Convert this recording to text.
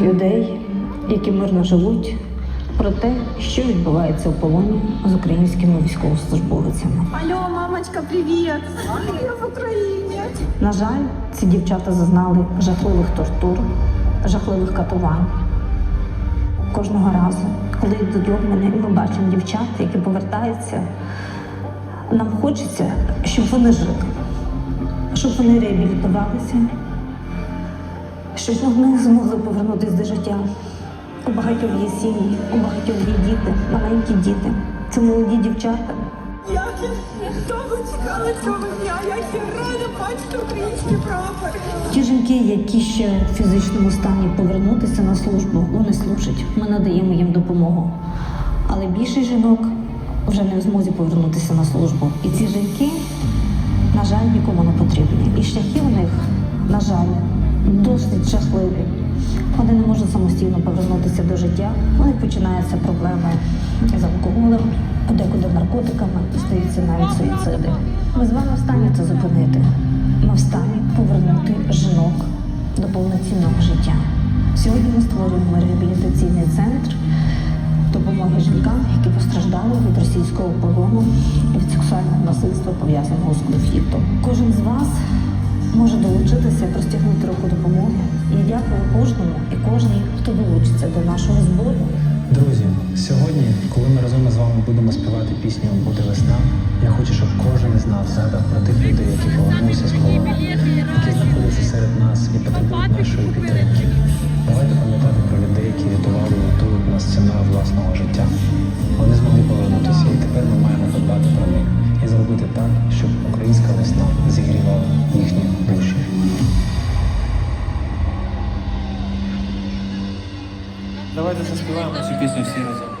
людей, які мирно живуть, про те, що відбувається у полоні з українськими військовослужбовцями. Алло, мамочка, привет! Я в Україні. На жаль, ці дівчата зазнали жахливих тортур, жахливих катувань. Кожного разу, коли йдуть обміни, і ми бачимо дівчат, які повертаються, нам хочеться, щоб вони жили, щоб вони реабілітувалися, щоб вони змогли повернутися до життя. У багатьох є сім'ї, у багатьох є діти, маленькі діти. Це молоді дівчата, Я довго чекала цього дня. Я ще рада бачити український прапор. Ті жінки, які ще в фізичному стані повернутися на службу, вони служать. Ми надаємо їм допомогу. Але більшість жінок вже не в змозі повернутися на службу. І ці жінки, на жаль, нікому не потрібні. І шляхи в них, на жаль, досить жахливі. Вони не можуть самостійно повернутися до життя. У них починаються проблеми з алкоголем, подекуди наркотиками, стаються навіть суїциди. Ми з вами в стані це зупинити. Ми в стані повернути жінок до повноцінного життя. Сьогодні ми створюємо реабілітаційний центр допомоги жінкам, які постраждали від російського полону і від сексуального насильства, пов'язаного з конфліктом. Кожен з вас може долучитися, простягнути руку допомоги. І дякую кожному і кожній, хто долучиться до нашого збору. Друзі, сьогодні, коли ми разом з вами будемо співати пісню Буде весна, я хочу, щоб кожен із нас згадав про тих людей, які повернулися з полону, todas as problemas difíceis